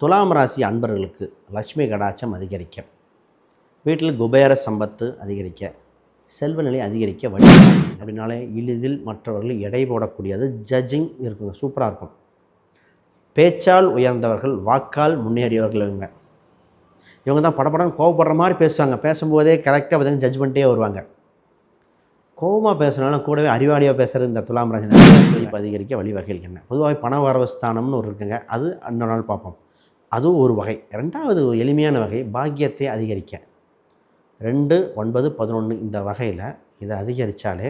துலாம் ராசி அன்பர்களுக்கு லட்சுமி கடாட்சம் அதிகரிக்க. வீட்டில் குபேர சம்பத்து அதிகரிக்க. செல்வநிலை அதிகரிக்க வழி அப்படின்னாலே எளிதில் மற்றவர்கள் எடை போடக்கூடியது ஜட்ஜிங் இருக்குங்க சூப்பராக இருக்கும். பேச்சால் உயர்ந்தவர்கள் வாக்கால் முன்னேறியவர்கள் இவங்க. இவங்க தான் படப்படம் கோவப்படுற மாதிரி பேசுவாங்க. பேசும்போதே கரெக்டாக பார்த்திங்க ஜட்ஜ் பண்ணிட்டே வருவாங்க. கோவமாக பேசுனாலும் கூடவே அறிவாளியாக பேசுகிறது இந்த துலாம் ராசி அதிகரிக்க வழிவகைகள் என்ன? பொதுவாக பண வரவு ஸ்தானம்னு ஒரு இருக்குங்க. அது இன்னொரு நாள் பார்ப்போம். அதுவும் ஒரு வகை. ரெண்டாவது எளிமையான வகை பாக்கியத்தை அதிகரிக்க. ரெண்டு ஒன்பது பதினொன்று இந்த வகையில் இதை அதிகரித்தாலே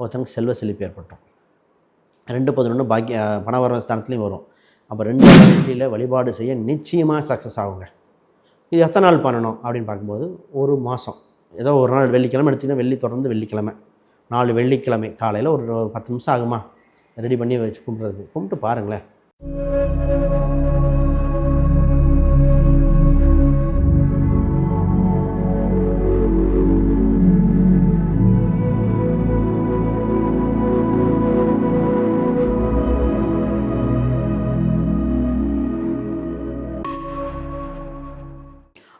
ஒருத்தனுக்கு செல்வ செழிப்பு ஏற்பட்டோம். ரெண்டு பதினொன்று பாக்கிய பணவரவு ஸ்தானத்துலேயும் வரும். அப்போ ரெண்டு வெள்ளியில் வழிபாடு செய்ய நிச்சயமாக சக்ஸஸ் ஆகுங்க. இது எத்தனை நாள் பண்ணணும் அப்படின்னு பார்க்கும்போது ஒரு மாதம் ஏதோ ஒரு நாள் வெள்ளிக்கிழமை எடுத்திங்கன்னா வெள்ளி தொடர்ந்து வெள்ளிக்கிழமை. நாலு வெள்ளிக்கிழமை காலையில் ஒரு பத்து நிமிஷம் ஆகுமா? ரெடி பண்ணி வச்சு கும்பிட்றது. கும்பிட்டு பாருங்களேன்.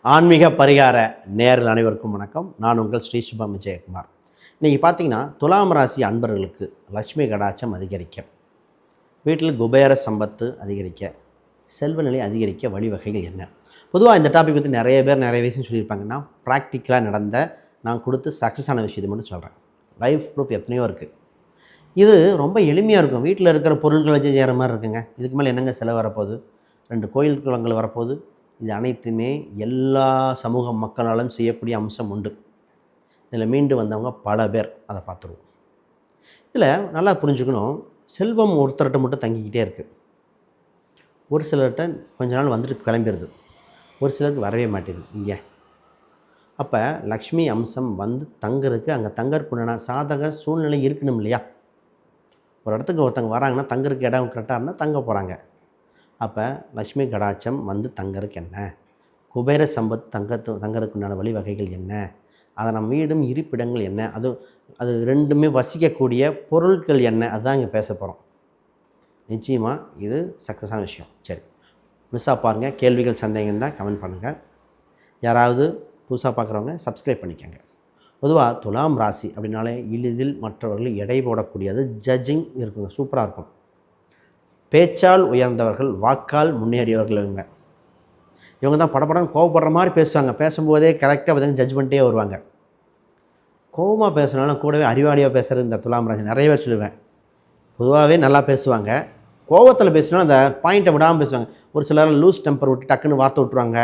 ஆன்மீக பரிகார நேரில் அனைவருக்கும் வணக்கம். நான் உங்கள் ஸ்ரீ சுபம் விஜயகுமார். இன்றைக்கி பார்த்தீங்கன்னா துலாம் ராசி அன்பர்களுக்கு லட்சுமி கடாட்சம் அதிகரிக்க வீட்டில் குபேர சம்பத்து அதிகரிக்க செல்வநிலை அதிகரிக்க வழிவகைகள் என்ன? பொதுவாக இந்த டாபிக் பற்றி நிறைய பேர் நிறைய விஷயம் சொல்லியிருப்பாங்க நான் ப்ராக்டிக்கலாக நடந்த நான் கொடுத்து சக்ஸஸ் ஆன விஷயத்தை மட்டும் சொல்கிறேன் லைஃப் ப்ரூஃப் எத்தனையோ இருக்குது இது ரொம்ப எளிமையாக இருக்கும். வீட்டில் இருக்கிற பொருட்கள் வச்சு செய்கிற மாதிரி இருக்குங்க. இதுக்கு மேலே என்னங்க செலவு வரப்போகுது? ரெண்டு கோயில் குளங்கள் வரப்போகுது. இது அனைத்துமே எல்லா சமூக மக்களாலும் செய்யக்கூடிய அம்சம் உண்டு. இதில் மீண்டு வந்தவங்க பல பேர் அதை பார்த்துருவோம். இதில் நல்லா புரிஞ்சுக்கணும் செல்வம் ஒருத்தர்கிட்ட மட்டும் தங்கிக்கிட்டே இருக்குது ஒரு சிலர்கிட்ட கொஞ்ச நாள் வந்துட்டு கிளம்பிடுது ஒரு சிலருக்கு வரவே மாட்டேங்குது ஏன் அப்போ லக்ஷ்மி அம்சம் வந்து தங்குறதுக்கு அங்கே தங்கறதுக்குண்டான சாதக சூழ்நிலை இருக்கணும் இல்லையா? ஒரு இடத்துக்கு ஒருத்தங்க வராங்கன்னா தங்கறதுக்கு இடம் கரெக்டாக இருந்தால் தங்க போகிறாங்க. அப்போ லக்ஷ்மி கடாட்சம் வந்து தங்கறதுக்கு என்ன? குபேர சம்பத் தங்கத்து தங்கறதுக்கு உண்டான வழிவகைகள் என்ன? அதை நம்ம வீடும் இருப்பிடங்கள் என்ன? அது அது ரெண்டுமே வசிக்கக்கூடிய பொருட்கள் என்ன? அதுதான் இங்கே பேச போகிறோம் நிச்சயமாக இது சக்ஸஸான விஷயம். சரி. மிஸ்ஸாக பாருங்கள் கேள்விகள் சந்தேகம் தான் கமெண்ட் பண்ணுங்கள் யாராவது புதுசாக பார்க்குறவங்க சப்ஸ்கிரைப் பண்ணிக்கோங்க. பொதுவாக துலாம் ராசி அப்படின்னாலே எளிதில் மற்றவர்கள் எடை போடக்கூடியது ஜட்ஜிங் இருக்குங்க. சூப்பராக இருக்கும். பேச்சால் உயர்ந்தவர்கள் வாக்கால் முன்னேறியவர்கள் இவங்க இவங்க தான் படப்படம் கோவப்படுற மாதிரி பேசுவாங்க. பேசும்போதே கரெக்டாக பார்த்தீங்கன்னா ஜட்ஜ்மெண்ட்டே வருவாங்க. கோவமாக பேசினாலும் கூடவே அறிவாளியாக பேசுகிறது இந்த துலாம் ராசி. நிறைய பேர் சொல்லுவேன். பொதுவாகவே நல்லா பேசுவாங்க. கோவத்தில் பேசினாலும் அந்த பாயிண்ட்டை விடாமல் பேசுவாங்க. ஒரு சிலர் லூஸ் டெம்பர் விட்டு டக்குன்னு வார்த்தை விட்ருவாங்க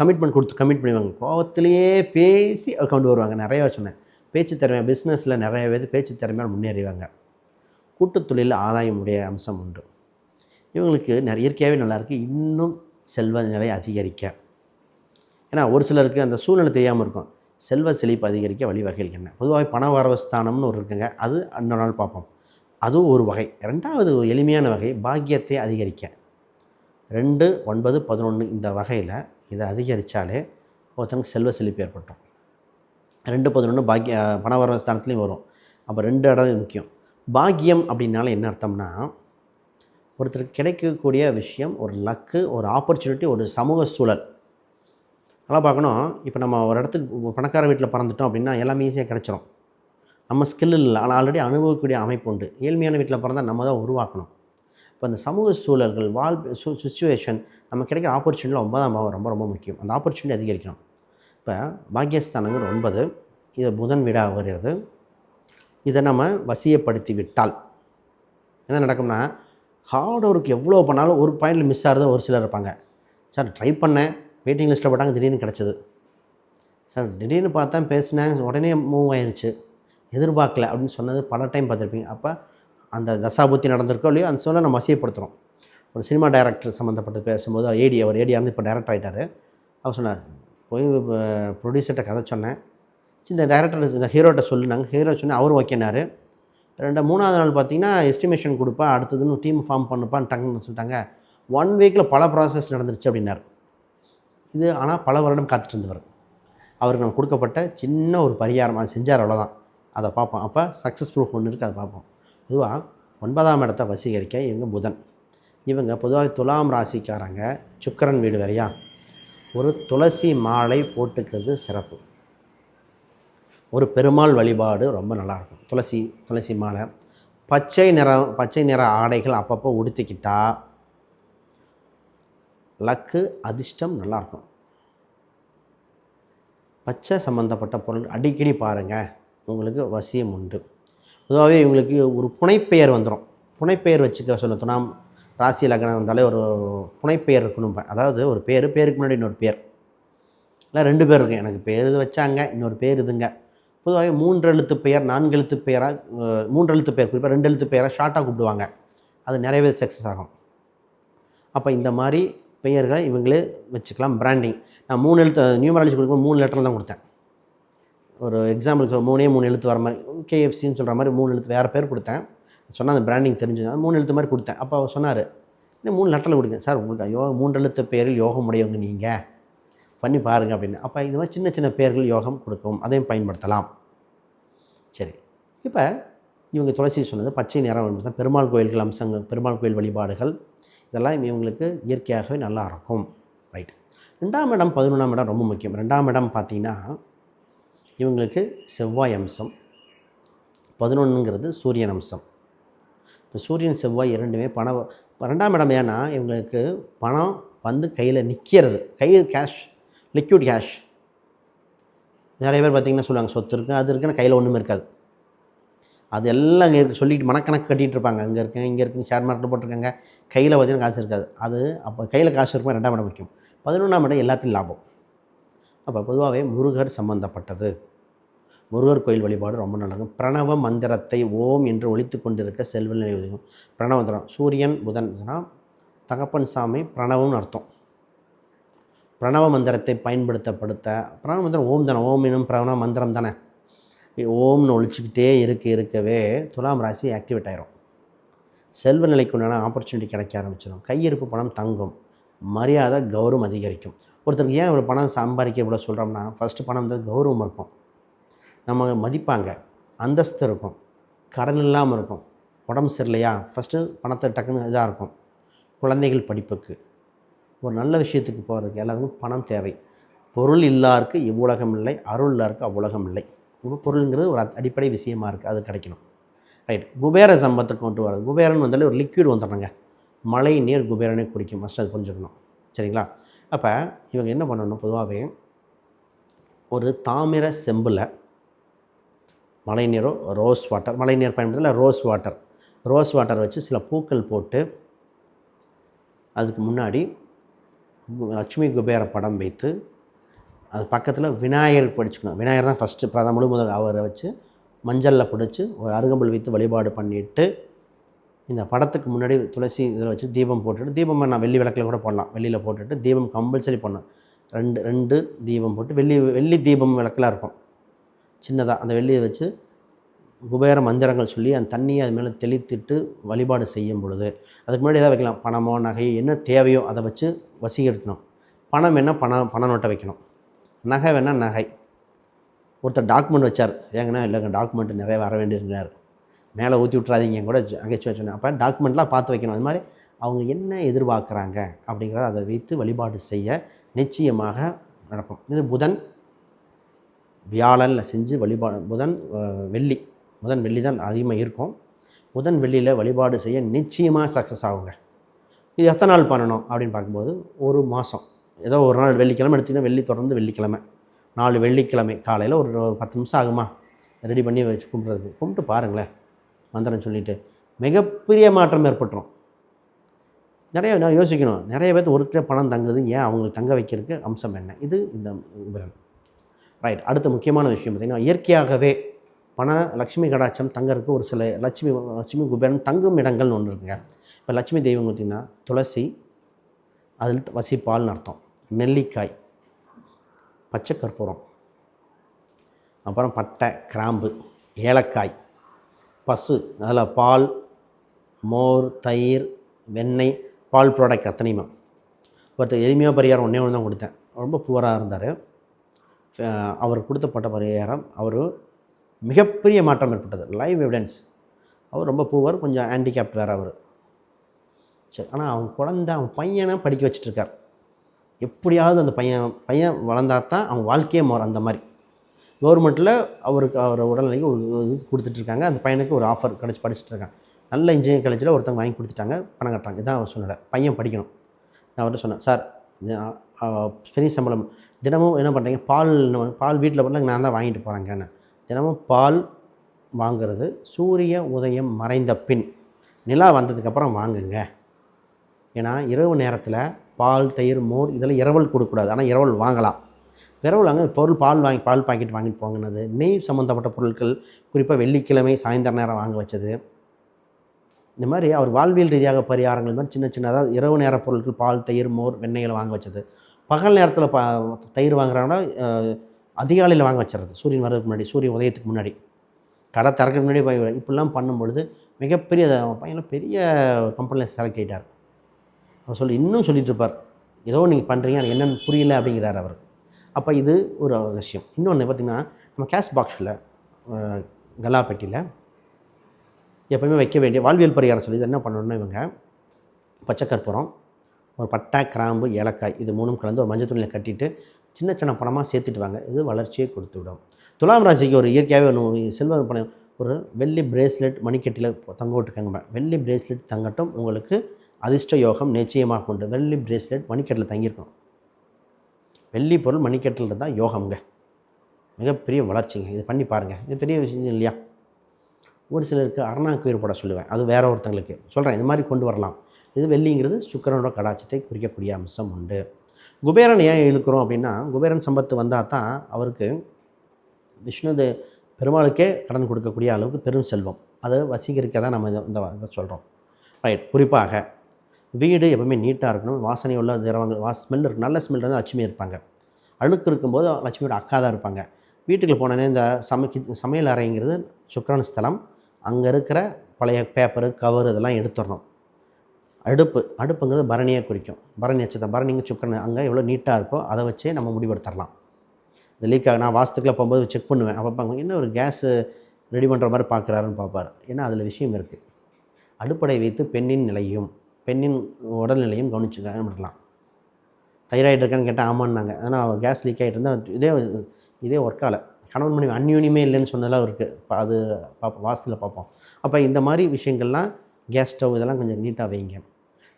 கமிட்மெண்ட் கொடுத்து கமிட் பண்ணுவாங்க கோபத்திலேயே பேசி கொண்டு வருவாங்க. நிறைய பேர் சொன்னேன். பேச்சு திறமை பிஸ்னஸில் நிறைய பேர் பேச்சு திறமையால் முன்னேறிவாங்க கூட்டுத் தொழிலில் ஆதாயம் உடைய அம்சம் உண்டு. இவங்களுக்கு நிறைய இயற்கையாகவே நல்லாயிருக்கு. இன்னும் செல்வ நிலை அதிகரிக்க. ஏன்னா ஒரு சிலருக்கு அந்த சூழ்நிலை தெரியாமல் இருக்கும். செல்வ செழிப்பு அதிகரிக்க வழிவகைகள் என்ன? பொதுவாக பண வரவஸ்தானம்னு ஒரு இருக்குங்க. அது இன்னொரு நாள் பார்ப்போம். அதுவும் ஒரு வகை. ரெண்டாவது ஒரு எளிமையான வகை பாக்கியத்தை அதிகரிக்க. ரெண்டு ஒன்பது பதினொன்று இந்த வகையில் இதை அதிகரித்தாலே ஒருத்தனுக்கு செல்வ செழிப்பு ஏற்பட்டோம் ரெண்டு பதினொன்று பாக்கிய பண வரவஸ்தானத்துலேயும் வரும். அப்போ ரெண்டு இடம் முக்கியம். பாக்கியம் அப்படின்னால என்ன அர்த்தம்னா ஒருத்தருக்கு கிடைக்கக்கூடிய விஷயம் ஒரு லக்கு ஒரு ஆப்பர்ச்சுனிட்டி ஒரு சமூக சூழல். நல்லா பார்க்கணும். இப்போ நம்ம ஒரு இடத்துக்கு பணக்கார வீட்டில் பிறந்துட்டோம் அப்படின்னா எல்லாமே ஈஸியாக கிடச்சிரும். நம்ம ஸ்கில் இல்லை. ஆனால் ஆல்ரெடி அனுபவிக்கக்கூடிய அமைப்பு உண்டு. ஏழ்மையான வீட்டில் பிறந்தால் நம்ம தான் உருவாக்கணும். இப்போ அந்த சமூக சூழல்கள் வாழ் சுச்சுவேஷன் நம்ம கிடைக்கிற ஆப்பர்ச்சுனிட்டியில் ஒன்பதாம் பாவம் ரொம்ப ரொம்ப முக்கியம். அந்த ஆப்பர்ச்சுனிட்டி அதிகரிக்கணும். இப்போ பாக்கியஸ்தானங்கள் ஒன்பது. இது புதன் வீடாக வருகிறது. இதை நம்ம வசியப்படுத்தி விட்டால் என்ன நடக்கும்னா ஹார்ட் ஒர்க் எவ்வளோ பண்ணாலும் ஒரு பாயிண்டில் மிஸ் ஆகிறது ஒரு சிலர் இருப்பாங்க. சார் ட்ரை பண்ணேன். வெயிட்டிங் லிஸ்ட்டில் போட்டாங்க திடீர்னு கிடச்சிது. சார் திடீர்னு பார்த்தா பேசினேன் உடனே மூவ் ஆயிடுச்சு எதிர்பார்க்கல. அப்படின்னு சொன்னது பல டைம் பார்த்துருப்பீங்க. அப்போ அந்த தசாபுத்தி நடந்திருக்கோ இல்லையோ அந்த சொல்ல நம்ம வசியப்படுத்துகிறோம் ஒரு சினிமா டைரக்டர் சம்மந்தப்பட்டு பேசும்போது ஏடி அவர் ஏடியா வந்து இப்போ டைரக்டர் ஆகிட்டார் அவர் சொன்னார் போய் ப்ரொடியூசர்கிட்ட கதை சொன்னேன். இந்த டேரக்டர் இந்த ஹீரோட்ட சொல்லுனாங்க. ஹீரோ சொன்னால் அவரும் ஓகேனாரு ரெண்டு மூணாவது நாள் பார்த்தீங்கன்னா எஸ்டிமேஷன் கொடுப்பா அடுத்ததுன்னு டீம் ஃபார்ம் பண்ணுப்பான்னு டக்குன்னு சொல்லிட்டாங்க. ஒன் வீக்கில் பல ப்ராசஸ் நடந்துருச்சு அப்படின்னார். இது ஆனால் பல வருடம் காத்துட்டு இருந்தவர். அவருக்கு நம்ம கொடுக்கப்பட்ட சின்ன ஒரு பரிகாரம் அது செஞ்சார் அவ்வளோதான் அதை பார்ப்போம். அப்போ சக்ஸஸ் ப்ரூஃப் ஒன்று இருக்குது அதை பார்ப்போம். பொதுவாக ஒன்பதாம் இடத்தை வசீகரிக்க இவங்க புதன். இவங்க பொதுவாக துலாம் ராசிக்காரங்க சுக்கரன் வீடு வரையா ஒரு துளசி மாலை போட்டுக்கிறது சிறப்பு. ஒரு பெருமாள் வழிபாடு ரொம்ப நல்லாயிருக்கும். துளசி துளசி மாலை. பச்சை நிறம் பச்சை நிற ஆடைகள் அப்பப்போ உடுத்திக்கிட்டால் லக்கு அதிர்ஷ்டம் நல்லாயிருக்கும். பச்சை சம்மந்தப்பட்ட பொருள் அடிக்கடி பாருங்கள் உங்களுக்கு வசியம் உண்டு. பொதுவாகவே இவங்களுக்கு ஒரு புனைப்பெயர் வந்துடும் புனைப்பெயர் வச்சுக்க சொல்ல ராசி லக்னம் வந்தாலே ஒரு புனைப்பெயர் இருக்கணும் அதாவது ஒரு பேர் பேருக்கு முன்னாடி இன்னொரு பேர். இல்லை ரெண்டு பேர் இருக்கு. எனக்கு பேர் இது வச்சாங்க இன்னொரு பேர் இதுங்க. பொதுவாகவே மூன்று எழுத்து பெயர் நான்கு எழுத்து பெயராக மூன்று எழுத்து பெயர் குறிப்பாக ரெண்டு எழுத்து பெயராக ஷார்ட்டாக கூப்பிடுவாங்க. அது நிறையவே சக்ஸஸ் ஆகும். அப்போ இந்த மாதிரி பெயர்களை இவங்களே வச்சுக்கலாம் பிராண்டிங் நான் மூணு எழுத்து நியூமராலஜி கொடுக்கும்போது மூணு லெட்டர் தான் கொடுத்தேன். ஒரு எக்ஸாம்பிளுக்கு மூணே மூணு எழுத்து வர மாதிரி கேஎஃப்சின்னு சொல்கிற மாதிரி மூணு எழுத்து வேறு பேர் கொடுத்தேன். சொன்னால் அந்த பிராண்டிங் தெரிஞ்சு மூணு எழுத்து மாதிரி கொடுத்தேன். அப்போ அவர் சொன்னார் இன்னும் மூணு லெட்டரில் கொடுங்க. சார் உங்களுக்கு யோ மூன்று எழுத்து பேரில் யோகம் உடையவங்க நீங்கள் பண்ணி பாருங்கள் அப்படின்னு. அப்போ இது மாதிரி சின்ன சின்ன பேர்கள் யோகம் கொடுக்கும் அதையும் பயன்படுத்தலாம். சரி. இப்போ இவங்க துளசி சொன்னது பச்சை நிறம் என்பது பெருமாள் கோயில்கள் அம்சங்கள் பெருமாள் கோயில் வழிபாடுகள் இதெல்லாம் இவங்களுக்கு இயற்கையாகவே நல்லா இருக்கும். ரைட் ரெண்டாம் இடம் பதினொன்றாம் இடம் ரொம்ப முக்கியம். ரெண்டாம் இடம் பார்த்தீங்கன்னா இவங்களுக்கு செவ்வாய் அம்சம். பதினொன்றுங்கிறது சூரியன் அம்சம். இப்போ சூரியன் செவ்வாய் இரண்டுமே பணம் இப்போ ரெண்டாம் இடம் ஏன்னா இவங்களுக்கு பணம் வந்து கையில் நிற்கிறது கையில் கேஷ் லிக்விட் கேஷ் நிறைய பேர் பார்த்திங்கன்னா சொல்லுவாங்க சொத்து இருக்குது அது இருக்குன்னு கையில் ஒன்றுமே இருக்காது. அது எல்லாம் இங்கே இருக்குது சொல்லிட்டு மனக்கணக்கு கட்டிகிட்டு இருப்பாங்க. அங்கே இருக்கேன் இங்கே இருக்குங்க ஷேர் மார்க்கெட் போட்டிருக்காங்க. கையில் பார்த்தீங்கன்னா காசு இருக்காது. அது அப்போ கையில் காசு இருக்கும் ரெண்டாம் இடம் முக்கியம் பதினொன்றாம் இடம் எல்லாத்தையும் லாபம். அப்போ பொதுவாகவே முருகர் சம்பந்தப்பட்டது. முருகர் கோயில் வழிபாடு ரொம்ப நல்லது. பிரணவ மந்திரத்தை ஓம் என்று ஒழித்து கொண்டிருக்க செல்வ நிலை உதவும். பிரணவ மந்திரம் சூரியன் புதன் தகப்பன் சாமி பிரணவம்னு அர்த்தம். பிரணவ மந்திரத்தை பயன்படுத்தப்படுத்த பிரணவ மந்திரம் ஓம் தானே ஓம் எனும் பிரணவ மந்திரம் தானே. ஓம்னு ஒழிச்சிக்கிட்டே இருக்க இருக்கவே துலாம் ராசி ஆக்டிவேட் ஆயிரும். செல்வ நிலைக்கு உண்டான ஆப்பர்ச்சுனிட்டி கிடைக்க ஆரம்பிச்சிடும் கையிருப்பு பணம் தங்கும். மரியாதை கௌரவம் அதிகரிக்கும். ஒருத்தருக்கு ஏன் இவ்வளோ பணம் சம்பாதிக்க இவ்வளோ சொல்கிறோம்னா ஃபஸ்ட்டு பணம் வந்து கௌரவம் இருக்கும். நம்ம மதிப்பாங்க அந்தஸ்து இருக்கும். கடன் இல்லாமல் இருக்கும். உடம்பு சரியில்லையா? ஃபஸ்ட்டு பணத்தை டக்குன்னு இதாக இருக்கும். குழந்தைகள் படிப்புக்கு. ஒரு நல்ல விஷயத்துக்கு போகிறதுக்கு எல்லாத்துக்கும் பணம் தேவை. பொருள் இல்லாருக்கு இவ்வுலகம் இல்லை அருள் இல்லாருக்கு அவ்வுலகம் இல்லை. இப்போ பொருளுங்கிறது ஒரு அடிப்படை விஷயமா இருக்குது அது கிடைக்கணும். ரைட் குபேர சம்பத்தை கொண்டு வரது குபேரன் வந்தாலே ஒரு லிக்விட் வந்துடுறாங்க மழை நீர் குபேரனே குடிக்கும். ஃபஸ்ட் அது புரிஞ்சுக்கணும். சரிங்களா? அப்போ இவங்க என்ன பண்ணணும்? பொதுவாகவே ஒரு தாமிர செம்பில் மழை நீரோ ரோஸ் வாட்டர் மழை நீர் பயன்படுத்தல ரோஸ் வாட்டர் ரோஸ் வாட்டர் வச்சு சில பூக்கள் போட்டு அதுக்கு முன்னாடி லட்சுமி குபேர படம் வைத்து அது பக்கத்தில் விநாயகர் படிச்சுக்கணும். விநாயகர் தான் ஃபஸ்ட்டு பிரதம முழு முதல் அவரை வச்சு மஞ்சளில் பிடிச்சி ஒரு அருகம்புல் வைத்து வழிபாடு பண்ணிவிட்டு இந்த படத்துக்கு முன்னாடி துளசி இதில் வச்சு தீபம் போட்டுட்டு தீபம் நான் வெள்ளி விளக்கில் கூட போடலாம். வெளியில் போட்டுட்டு தீபம் கம்பல்சரி பண்ணணும் ரெண்டு ரெண்டு தீபம் போட்டு வெள்ளி வெள்ளி தீபம் விளக்கெலாம் இருக்கும். சின்னதாக அந்த வெள்ளியை வச்சு குபேர மந்திரங்கள் சொல்லி அந்த தண்ணியை அது மேலே தெளித்துட்டு வழிபாடு செய்யும் பொழுது அதுக்கு முன்னாடி எதாவது வைக்கலாம். பணமோ நகையோ என்ன தேவையோ அதை வச்சு வசீகரிக்கணும். பணம் வேணால் பணம் பண நோட்டை வைக்கணும். நகை வேணால் நகை. ஒருத்தர் டாக்குமெண்ட் வச்சார். ஏங்கன்னா இல்லைங்க டாக்குமெண்ட் நிறைய வர வேண்டியிருக்கிறார். மேலே ஊற்றி விட்றாதீங்க கூட அங்கேச்சு வச்சோன்னே அப்போ டாக்குமெண்ட்லாம் பார்த்து வைக்கணும். அது மாதிரி அவங்க என்ன எதிர்பார்க்குறாங்க அப்படிங்கிறத அதை வைத்து வழிபாடு செய்ய நிச்சயமாக நடக்கும். இது புதன் வியாழனில் செஞ்சு வழிபாடு புதன் வெள்ளி. புதன் வெள்ளி தான் அதிகமாக இருக்கும். புதன் வெள்ளியில் வழிபாடு செய்ய நிச்சயமாக சக்ஸஸ் ஆகுங்க. இது எத்தனை நாள் பண்ணணும் அப்படின்னு பார்க்கும்போது ஒரு மாதம் ஏதோ ஒரு நாள் வெள்ளிக்கிழமை எடுத்திங்கன்னா வெள்ளி தொடர்ந்து வெள்ளிக்கிழமை. நாலு வெள்ளிக்கிழமை காலையில் ஒரு ஒரு பத்து நிமிஷம் ஆகுமா? ரெடி பண்ணி வச்சு கும்பிட்றதுக்கு கும்பிட்டு பாருங்களேன். மந்திரம் சொல்லிவிட்டு மிகப்பெரிய மாற்றம் ஏற்பட்டுரும். நிறைய நான் யோசிக்கணும். நிறைய பேர்த்து ஒருத்தர் பணம் தங்குது. ஏன் அவங்களுக்கு தங்க வைக்கிறதுக்கு அம்சம் என்ன? இது இந்த ரைட் அடுத்த முக்கியமான விஷயம் பார்த்திங்கன்னா இயற்கையாகவே பண லட்சுமி கடாட்சம் தங்கறதுக்கு ஒரு சில லட்சுமி லட்சுமி குபேரன் தங்கும் இடங்கள்னு ஒன்று இருக்குங்க. இப்போ லட்சுமி தெய்வம் பார்த்திங்கன்னா துளசி அதில் வசிப்பால்னு அர்த்தம். நெல்லிக்காய் பச்சை கற்பூரம் அப்புறம் பட்டை கிராம்பு ஏலக்காய் பசு அதில் பால் மோர் தயிர் வெண்ணெய் பால் ப்ராடக்ட் அத்தனையுமே. ஒருத்தர் எளிமையாக பரிகாரம் ஒன்றே ஒன்று தான் கொடுத்தேன். ரொம்ப புவராக இருந்தார். அவர் கொடுத்தப்பட்ட பரிகாரம் அவர் மிகப்பெரிய மாற்றம் ஏற்பட்டது. லைவ் எவிடன்ஸ் அவர் ரொம்ப பூவர் கொஞ்சம் ஹேண்டிகேப்ட் வேறு அவர். சரி ஆனால் அவன் குழந்தை அவன் பையனை படிக்க வச்சிட்ருக்கார் எப்படியாவது அந்த பையன் பையன் வளர்ந்தா தான் அவன் வாழ்க்கையே மாறும் அந்த மாதிரி. கவர்மெண்ட்டில் அவருக்கு அவர் உடல்நிலைக்கு ஒரு இது கொடுத்துட்ருக்காங்க அந்த பையனுக்கு ஒரு ஆஃபர் கிடச்சி படிச்சுட்ருக்கான் நல்ல இன்ஜினியரிங் காலேஜில் ஒருத்தவங்க வாங்கி கொடுத்துட்டாங்க பணம் கட்டுறாங்க. இதான் அவர் சொன்னேன் பையன் படிக்கணும். நான் அவர்கிட்ட சொன்னேன் சார் பெரிய சம்பளம். தினமும் என்ன பண்ணுறீங்க பால் பால் வீட்டில் பண்ண நான் தான் வாங்கிட்டு போகிறேங்கன்னு தினமும் பால் வாங்குறது சூரிய உதயம் மறைந்த பின். நிலா வந்ததுக்கப்புறம் வாங்குங்க. ஏன்னா இரவு நேரத்தில் பால் தயிர் மோர் இதெல்லாம் இரவல் கொடுக்கக்கூடாது. ஆனால் இரவல் வாங்கலாம். இரவல் வாங்க பொருள் பால் வாங்கி பால் பாக்கெட் வாங்கிட்டு போங்கினது நெய் சம்மந்தப்பட்ட பொருட்கள் குறிப்பாக வெள்ளிக்கிழமை சாயந்தர நேரம் வாங்க வச்சது. இந்த மாதிரி அவர் வாழ்வியல் ரீதியாக பரிகாரங்கள் மாதிரி சின்ன சின்ன அதாவது இரவு நேர பொருட்கள் பால் தயிர் மோர் வெண்ணெய்களை வாங்க வச்சது. பகல் நேரத்தில் ப தயிர் வாங்குறாங்கன்னா அதிகாலையில் வாங்க வச்சுறது சூரியன் வர்றதுக்கு முன்னாடி சூரிய உதயத்துக்கு முன்னாடி. கடை திறக்கிறதுக்கு முன்னாடி போய் இப்படிலாம் பண்ணும்பொழுது மிகப்பெரிய அவன் பெரிய கம்பெனியில் செலக்ட் ஆகிட்டார் அவர் சொல்லி இன்னும் சொல்லிகிட்டு இருப்பார் ஏதோ நீங்கள் பண்ணுறீங்க எனக்கு என்னென்னு புரியல அப்படிங்கிறார் அவர். அப்போ இது ஒரு விஷயம். இன்னொன்று பார்த்திங்கன்னா நம்ம கேஷ் பாக்ஸில் கலா பெட்டியில் எப்பவுமே வைக்க வேண்டிய வாழ்வியல் பரிகாரம் சொல்லி என்ன பண்ணணும்னா இவங்க பச்சை கற்பூரம் ஒரு பட்டை கிராம்பு ஏலக்காய் இது மூணும் கலந்து ஒரு மஞ்சள் துணியில் கட்டிட்டு சின்ன சின்ன பணமாக சேர்த்துட்டு வாங்க. இது வளர்ச்சியை கொடுத்து விடும் துலாம் ராசிக்கு ஒரு இயற்கையாகவே ஒன்று செல்வ பணம் ஒரு வெள்ளி பிரேஸ்லெட் மணிக்கட்டில் தங்க விட்டுருக்காங்க வெள்ளி பிரேஸ்லெட் தங்கட்டும் உங்களுக்கு அதிர்ஷ்ட யோகம் நிச்சயமாக உண்டு. வெள்ளி பிரேஸ்லெட் மணிக்கட்டில் தங்கியிருக்கணும். வெள்ளி பொருள் மணிக்கட்டில் இருந்தால் யோகம்ங்க. மிகப்பெரிய வளர்ச்சிங்க. இது பண்ணி பாருங்கள் இது பெரிய விஷயம் இல்லையா? ஒரு சிலருக்கு அரணாக்குயிர் போட சொல்லுவேன். அது வேற ஒருத்தங்களுக்கு. சொல்கிறேன் இது மாதிரி கொண்டு வரலாம். இது வெள்ளிங்கிறது சுக்கரனோட கடாட்சத்தை குறிக்கக்கூடிய அம்சம் உண்டு. குபேரன் ஏன் இழுக்கிறோம் அப்படின்னா குபேரன் சம்பத்து வந்தால் தான் அவருக்கு விஷ்ணு தே- பெருமாளுக்கே கடன் கொடுக்கக்கூடிய அளவுக்கு பெரும் செல்வம். அதை வசீகரிக்க தான் நம்ம இதை- இந்த இதை சொல்கிறோம் ரைட் குறிப்பாக வீடு எப்பவுமே நீட்டாக இருக்கணும். வாசனை உள்ள திரவங்கள் வா ஸ்மெல் இருக்கும் நல்ல ஸ்மெல் இருந்தால் லட்சுமி இருப்பாங்க. அழுக்கு இருக்கும்போது லட்சுமியோட அக்கா தான் இருப்பாங்க. வீட்டுக்கு போனோன்னே இந்த சமைக்கு சமையல் அறைங்கிறது சுக்கிரன் ஸ்தலம். அங்கே இருக்கிற பழைய பேப்பரு கவர் இதெல்லாம் எடுத்துடணும். அடுப்பு அடுப்புங்கிறது பரணியை குறிக்கும். பரணி நட்சத்திரம் பரணிங்க சுக்கரன் அங்கே எவ்வளோ நீட்டாக இருக்கோ அதை வச்சே நம்ம முடிவெடுத்துடலாம். இந்த லீக் ஆக நான் வாஸ்துக்குள்ளே போகும்போது செக் பண்ணுவேன். அப்போ பார்க்க என்ன ஒரு கேஸு ரெடி பண்ணுற மாதிரி பார்க்குறாருன்னு பார்ப்பார் ஏன்னா அதில் விஷயம் இருக்குது அடுப்படை வைத்து பெண்ணின் நிலையும் பெண்ணின் உடல்நிலையும் கவனிச்சு பண்ணலாம் தைராய்டு இருக்கான்னு கேட்டால் ஆமான்னாங்க. ஆனால் கேஸ் லீக் ஆகிட்டு இருந்தால் இதே இதே ஒர்க் கணவன் மனைவி அந்யூனியமே இல்லைன்னு சொன்னதெல்லாம் இருக்குது அது பார்ப்போம் வாசத்தில் பார்ப்போம் அப்போ இந்த மாதிரி விஷயங்கள்லாம் கேஸ் ஸ்டவ் இதெல்லாம் கொஞ்சம் நீட்டாக வைங்க.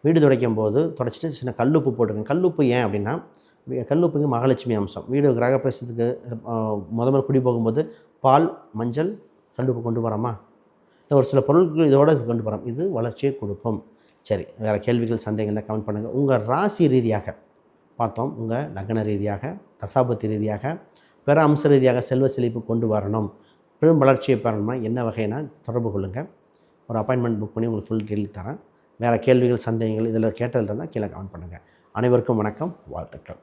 வீடு துடைக்கும் போது துடைச்சிட்டு சின்ன கல்லுப்பு போட்டுக்கங்க. கல்லுப்பு ஏன் அப்படின்னா வி- கல்லுப்புக்கு மகாலட்சுமி அம்சம். வீடு கிரகப்பிரசத்துக்கு அஹ், முத முதல் குடி போகும்போது பால் மஞ்சள் கல்லுப்பு கொண்டு வரோமா இல்லை ஒரு சில பொருட்கள் இதோட கொண்டு வரோம் இது வளர்ச்சியை கொடுக்கும். சரி வேறு கேள்விகள் சந்தேகங்கள் கமெண்ட் பண்ணுங்கள் உங்கள் ராசி ரீதியாக பார்த்தோம். உங்கள் லக்ன ரீதியாக தசாபத்தி ரீதியாக பிற அம்ச ரீதியாக செல்வ செழிப்பு கொண்டு வரணும். பெரும் வளர்ச்சியை பெறணும்னா என்ன வகைனா தொடர்பு கொள்ளுங்கள் ஒரு அப்பாயின்மெண்ட் புக் பண்ணி உங்களுக்கு ஃபுல் டீல் தரேன். வேறு கேள்விகள் சந்தேகங்கள் இதில் கேட்டதில் இருந்தால் கீழே கமெண்ட் பண்ணுங்கள். அனைவருக்கும் வணக்கம் வாழ்த்துக்கள்.